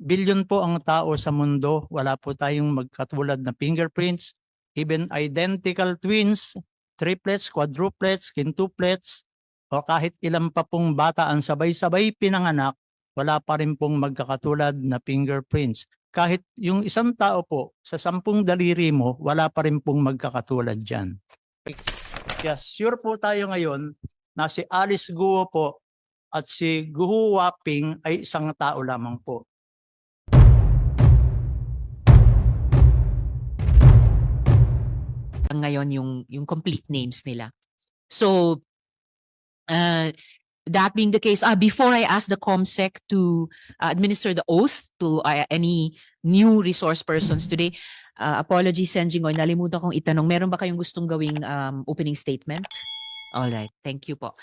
bilyon po ang tao sa mundo. Wala po tayong magkatulad na fingerprints. Even identical twins, triplets, quadruplets, quintuplets, o kahit ilan pa pong bata ang sabay-sabay pinanganak, wala pa rin pong magkakatulad na fingerprints. Kahit yung isang tao po, sa sampung daliri mo, wala pa rin pong magkakatulad dyan. Yes, sure po tayo ngayon na si Alice Guo po at si Guo Waping ay isang tao lamang po. Ngayon yung yung complete names nila. So uh, that being the case, uh, before I ask the COMSEC to uh, administer the oath to uh, any new resource persons today, uh, apologies Senjingoy, nalimutan kong itanong, meron ba kayong gustong gawing um, opening statement? All right, thank you po.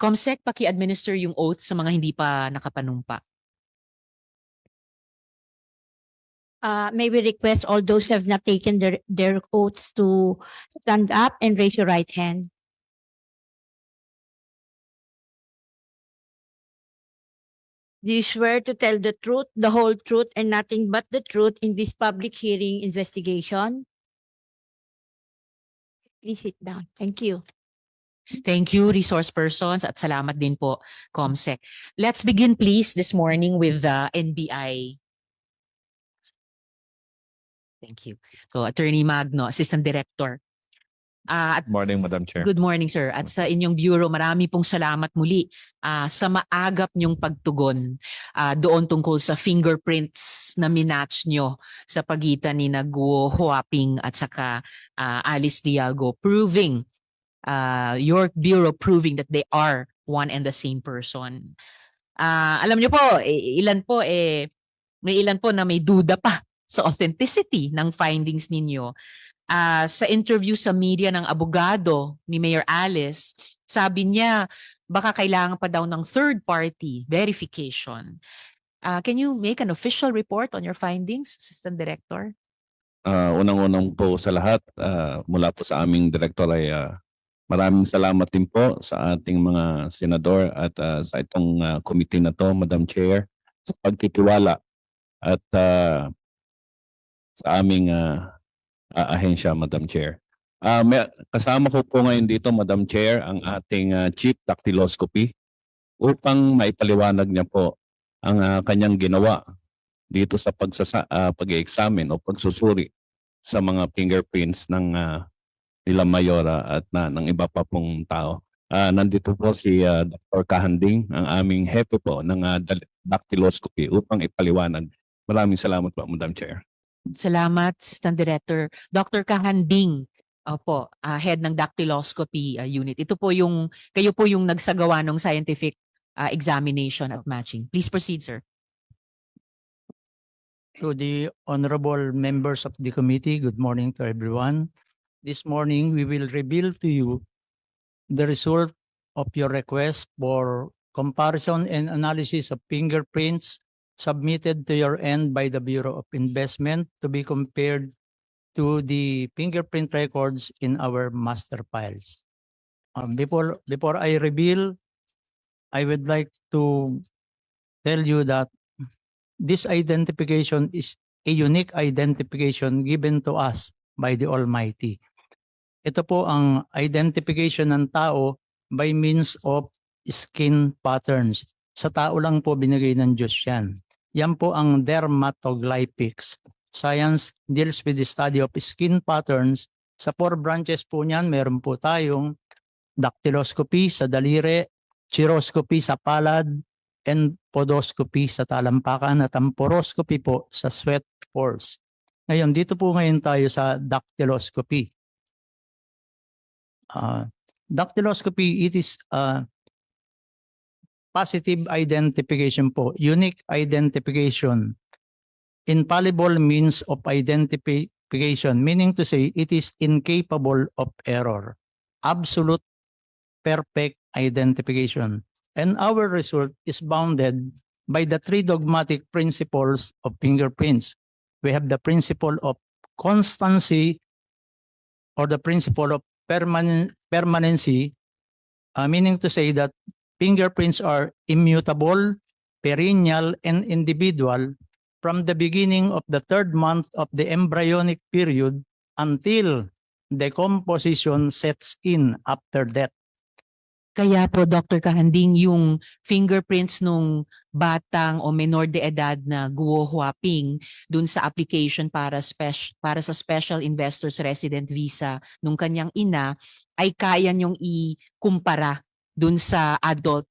COMSEC, paki-administer yung oath sa mga hindi pa nakapanumpa. Uh, may we request all those who have not taken their, their oaths to stand up and raise your right hand. Do you swear to tell the truth, the whole truth, and nothing but the truth in this public hearing investigation? Please sit down. Thank you. Thank you, resource persons, at salamat din po, COMSEC. Let's begin please this morning with the NBI. Thank you. So Attorney Magno, Assistant Director. Ah, at Morning, Madam Chair. Good morning, sir. At sa inyong bureau, marami pong salamat muli ah, sa maagap niyong pagtugon ah, doon tungkol sa fingerprints na minatch nyo sa pagitan ni Naguo Huaping at saka ah, Alice Diago, proving ah, your bureau proving that they are one and the same person. Ah, alam niyo po, ilan po eh may ilan po na may duda pa sa authenticity ng findings ninyo ah, sa interview sa media ng abogado ni Mayor Alice, sabi niya baka kailangan pa daw ng third party verification. Ah, can you make an official report on your findings, Assistant Director? Ah, unang-unang po sa lahat, ah, mula po sa aming direktor ay ah, maraming salamat din po sa ating mga senador at ah, sa itong ah, committee na to, Madam Chair, sa pagtitiwala at ah, sa aming ah, ah, ahensya, Madam Chair. Ah, may, kasama ko po ngayon dito, Madam Chair, ang ating ah, Chief Dactyloscopy upang maipaliwanag niya po ang ah, kanyang ginawa dito sa pagsasa, ah, pag-examine o pagsusuri sa mga fingerprints ng ah, nila Mayora at na, ng iba pa pong tao. Ah, nandito po si ah, Dr. Kahanding, ang aming hepe po ng dal- dactyloscopy upang ipaliwanag. Maraming salamat po, Madam Chair. Salamat, Assistant Director. Dr. Kahanding, opo, ah, head ng dactyloscopy ah, unit. Ito po yung, kayo po yung nagsagawa ng scientific ah, examination at matching. Please proceed, sir. To the honorable members of the committee, good morning to everyone. This morning, we will reveal to you the result of your request for comparison and analysis of fingerprints submitted to your end by the Bureau of Investment to be compared to the fingerprint records in our master files. Um, before, before I reveal, I would like to tell you that this identification is a unique identification given to us by the Almighty. Ito po ang identification ng tao by means of skin patterns. Sa tao lang po binigay ng Diyos yan. Yan po ang dermatoglypics. Science deals with the study of skin patterns. Sa four branches po niyan, meron po tayong dactyloscopy sa daliri, chiroscopy sa palad, and podoscopy sa talampakan at ang poroscopy po sa sweat pores. Ngayon, dito po ngayon tayo sa dactyloscopy. Uh, dactyloscopy, it is uh, positive identification po, unique identification, infallible means of identification, meaning to say it is incapable of error, absolute perfect identification. And our result is bounded by the three dogmatic principles of fingerprints. We have the principle of constancy or the principle of permanent permanency, uh, meaning to say that fingerprints are immutable, perennial, and individual from the beginning of the third month of the embryonic period until decomposition sets in after death. Kaya po, Dr. Kahanding, yung fingerprints nung batang o menor de edad na Guo Huaping dun sa application para, spec- para sa Special Investors Resident Visa nung kanyang ina ay kaya niyong ikumpara dun sa adult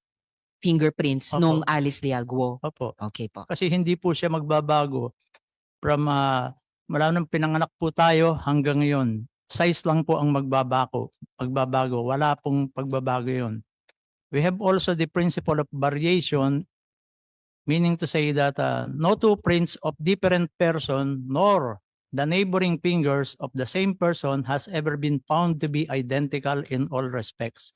fingerprints Opo. nung Alice Guo. Opo. Okay po. Kasi hindi po siya magbabago from uh, mula nung pinanganak po tayo hanggang ngayon. Size lang po ang magbabago. Magbabago. Wala pong pagbabago yon. We have also the principle of variation meaning to say that uh, no two prints of different person nor the neighboring fingers of the same person has ever been found to be identical in all respects.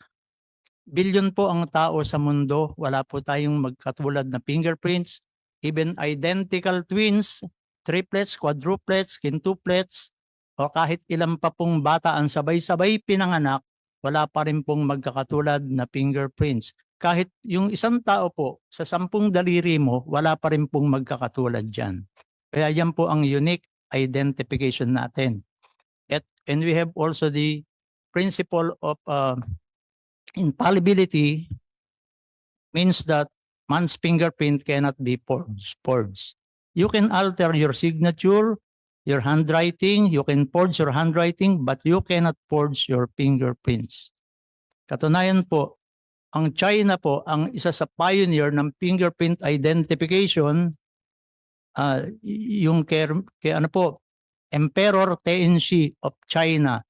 Bilyon po ang tao sa mundo, wala po tayong magkatulad na fingerprints, even identical twins, triplets, quadruplets, quintuplets, o kahit ilan pa pong bata ang sabay-sabay pinanganak, wala pa rin pong magkakatulad na fingerprints. Kahit yung isang tao po, sa sampung daliri mo, wala pa rin pong magkakatulad dyan. Kaya yan po ang unique identification natin. At, and we have also the principle of uh, infallibility means that man's fingerprint cannot be forged. You can alter your signature, your handwriting, you can forge your handwriting, but you cannot forge your fingerprints. Katunayan po, ang China po ang isa sa pioneer ng fingerprint identification y- yung kay, kay ano po Emperor Tenzin of China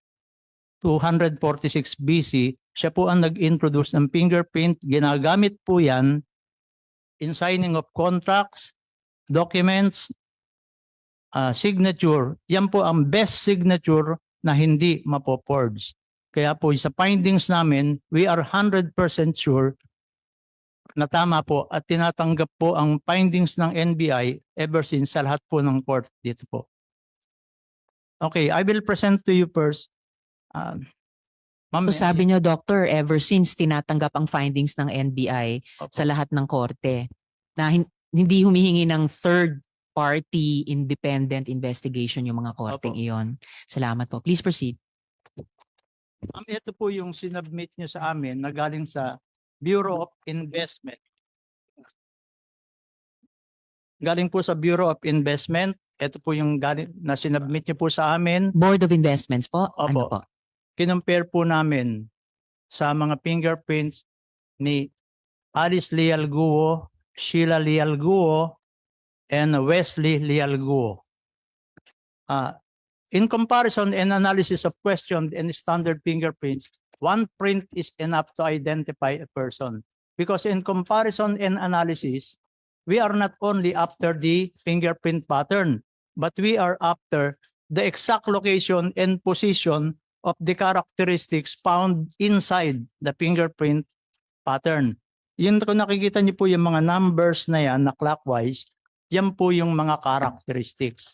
246 BC siya po ang nag-introduce ng fingerprint ginagamit po yan in signing of contracts documents ah, signature yan po ang best signature na hindi mapo-forge kaya po sa findings namin, we are 100% sure na tama po at tinatanggap po ang findings ng NBI ever since sa lahat po ng court dito po. Okay, I will present to you first. Uh, Ma'am, So sabi niyo, Doctor, ever since tinatanggap ang findings ng NBI Opo. sa lahat ng korte na hin- hindi humihingi ng third party independent investigation yung mga korteng Opo. iyon. Salamat po. Please proceed. Ma'am, ito po yung sinubmit nyo sa amin na galing sa Bureau of Investment. Galing po sa Bureau of Investment. Ito po yung galing na sinubmit nyo po sa amin. Board of Investments po? Ano Opo. po? Kinumpare po namin sa mga fingerprints ni Alice Leal Guo, Sheila Leal Guo, and Wesley Leal Guo. Ah, in comparison and analysis of questioned and standard fingerprints, one print is enough to identify a person. Because in comparison and analysis, we are not only after the fingerprint pattern, but we are after the exact location and position of the characteristics found inside the fingerprint pattern. Yun kung nakikita niyo po yung mga numbers na yan na clockwise, yan po yung mga characteristics.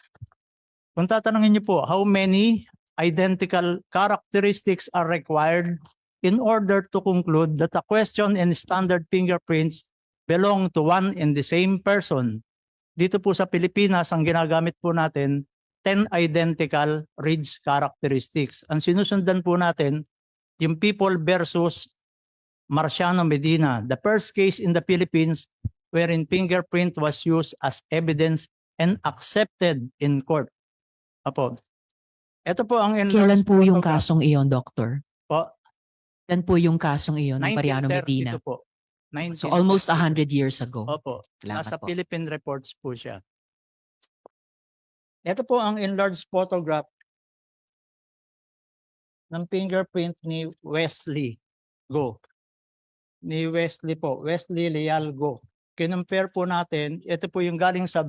Kung tatanungin niyo po, how many identical characteristics are required in order to conclude that a question and standard fingerprints belong to one and the same person? Dito po sa Pilipinas, ang ginagamit po natin 10 identical reads characteristics. Ang sinusundan po natin, yung people versus Marciano Medina, the first case in the Philippines wherein fingerprint was used as evidence and accepted in court. Apo. Ito po ang Kailan po yung kasong iyon, Doctor? Po, Kailan po yung kasong iyon ng Mariano 1932 Medina? po. So almost 1932. 100 years ago. Opo. Salamat Nasa po. Philippine reports po siya. Ito po ang enlarged photograph ng fingerprint ni Wesley Go. Ni Wesley po, Wesley Leal Go. Kinumpare po natin, ito po yung galing sa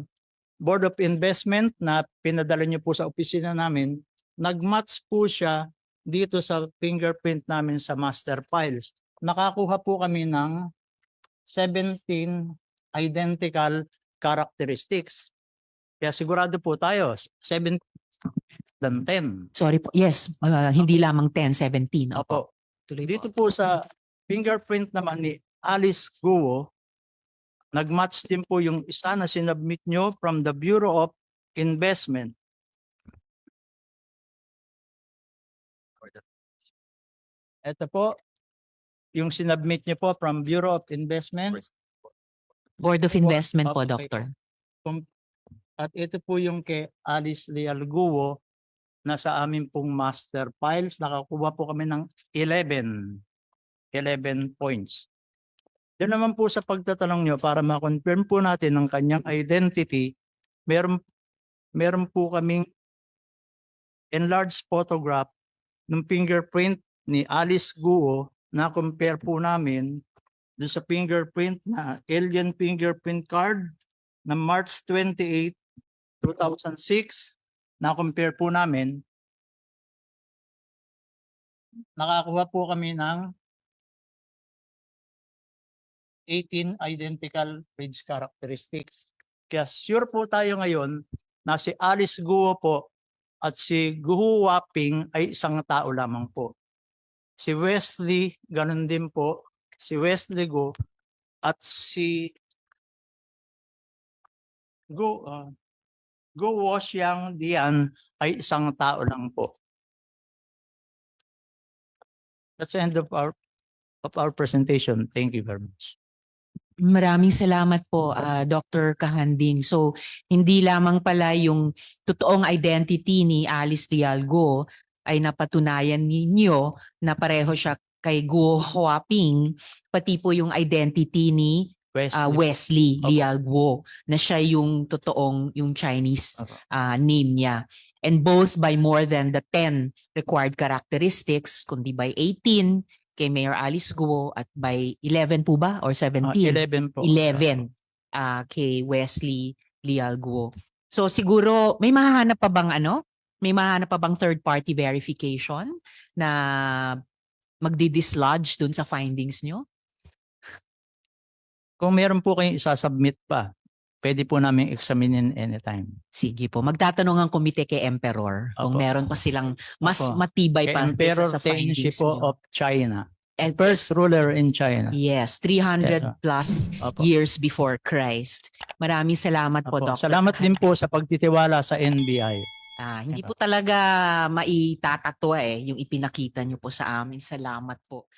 Board of Investment na pinadala niyo po sa opisina namin. Nagmatch po siya dito sa fingerprint namin sa master files. Nakakuha po kami ng 17 identical characteristics. Kaya sigurado po tayo, 7 than 10. Sorry po. Yes, uh, hindi lamang 10, 17. Opo. Opo. Tuloy po. Dito po sa fingerprint naman ni Alice Guo, Nag-match din po yung isa na sinubmit nyo from the Bureau of Investment. Ito po, yung sinubmit nyo po from Bureau of Investment. Board of Investment po, Okay. Doctor. At ito po yung kay Alice Leal Guo na sa amin pong master files. Nakakuha po kami ng 11. 11 points. Doon naman po sa pagtatanong nyo para ma-confirm po natin ang kanyang identity, meron, meron po kaming enlarged photograph ng fingerprint ni Alice Guo na compare po namin doon sa fingerprint na alien fingerprint card na March 28, 2006, na-compare po namin, nakakuha po kami ng 18 identical bridge characteristics. Kaya sure po tayo ngayon na si Alice Guo po at si Guo Waping ay isang tao lamang po. Si Wesley, ganun din po. Si Wesley Go at si Go uh, Go Washyang Dian ay isang tao lang po. That's the end of our of our presentation. Thank you very much. Maraming salamat po, ah, Dr. Kahanding. So, hindi lamang pala yung totoong identity ni Alice Dialgo ay napatunayan ninyo na pareho siya kay Guo Huaping, pati po yung identity ni Wesley. ah, Wesley Opo. Lialguo na siya yung totoong yung Chinese Opo. ah, name niya. And both by more than the 10 required characteristics, kundi by 18 kay Mayor Alice Guo at by 11 po ba or Ah, 17? 11 po. 11 ah, kay Wesley Lialguo. So siguro may mahahanap pa bang ano? May mahahanap pa bang third party verification na magdi-dislodge dun sa findings nyo? Kung meron po kayong isasubmit pa, pwede po namin examinin anytime. Sige po, magtatanong ang komite kay Emperor kung Opo. meron pa silang mas Opo. matibay Kay pa Emperor kaysa sa findings po of China. And- First ruler in China. Yes, 300 Yes, plus Opo. years before Christ. Maraming salamat po, Opo. Dr. Salamat din po sa pagtitiwala sa NBI. Ah, hindi po talaga maitatatwa eh yung ipinakita niyo po sa amin. Salamat po.